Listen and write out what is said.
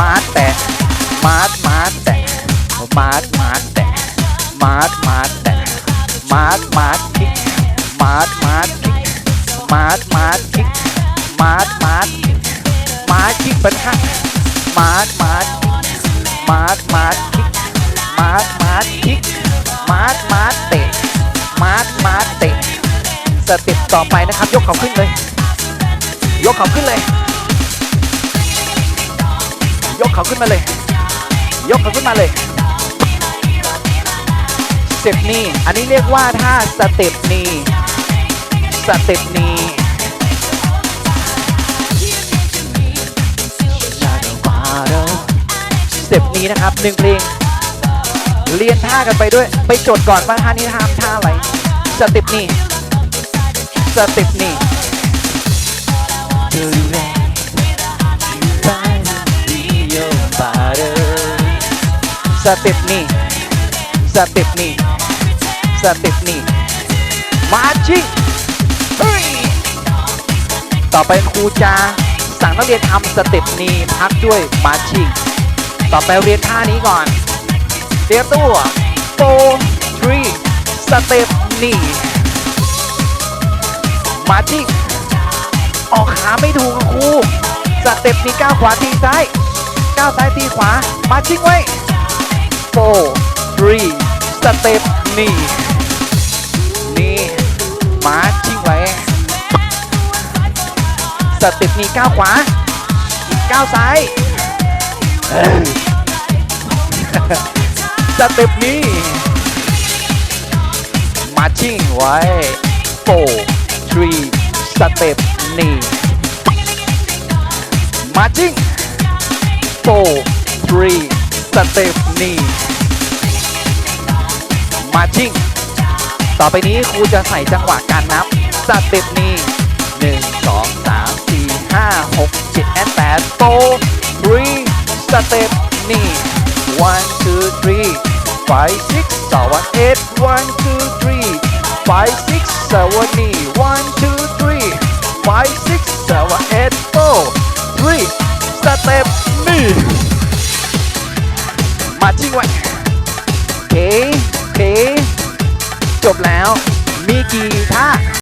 มาร์ทแต่มาร์ทมาร์ทแต่มาร์ทมาร์ทแต่มาร์ทมาร์ทแต่มาร์ทมาร์ทคิกมาร์ทมาร์ทคิกมาร์ทมาร์ทคิกมาร์ทมาร์ทคิกมาร์ทคิกป็นข้ามาร์ทมาร์ทมาร์ทมาร์ทคิกมาร์ทมาร์ทคิกมาร์ทมาร์ทเตะมาร์ทมาร์ทเตะสเต็ปต่อไปนะครับ ยกเขาขึ้นเลย ยกเขาขึ้นเลย กเขาขึ้นมาเลย ยกเขาขึ้นมาเลยสเต็ปนี้อันนี้เรียกว่าท่าสเต็ปนี้สเต็ปนี้สเต็ปนี้นะครับหนึ่งเพลงเรียนท่ากันไปด้วย ไปจดก่อนว่าท่านี้ทำท่าอะไรสเต็ปนี้สเต็ปนี้ เต็ปนี้สเต็ปนี้สเต็ปนี้มาชิเฮ้ยต่อไปครูจะสั่งนักเรียนทำสเต็ปนี้พักด้วยมาชิงต่อไปเรียนท่านี้ก่อนเตรียมตัวโฟทรีสเต็ปนี้มาชิงออกขาไม่ถูกครูสเต็ปนี้ก้าวขวาทีซ้ายก้าวซ้ายทีขวามาชิงไว้ four three สเต็ปนี่ นี่มาชิงไว้ สเต็ปนี้ก้าวขวาก้าวซ้าย สเต็ปนี้ มาชิงไว้ four three สเต็ปนี่ มาชิง four three ส เต็ปนี้มาชิงต่อไปนี้ครูจะใส่จังหวะการนับสเต็ปนี้1 2 3 4 5 6 7 and 8 4 3สเต็ปนี้1 2 3 5 6 7 8 1 2 3 5 6 7นี่1 2 3 5 6 7 8 4 3สเต็ปนี้ จริงวะเคโอเค จบแล้ว มีกี่ท่า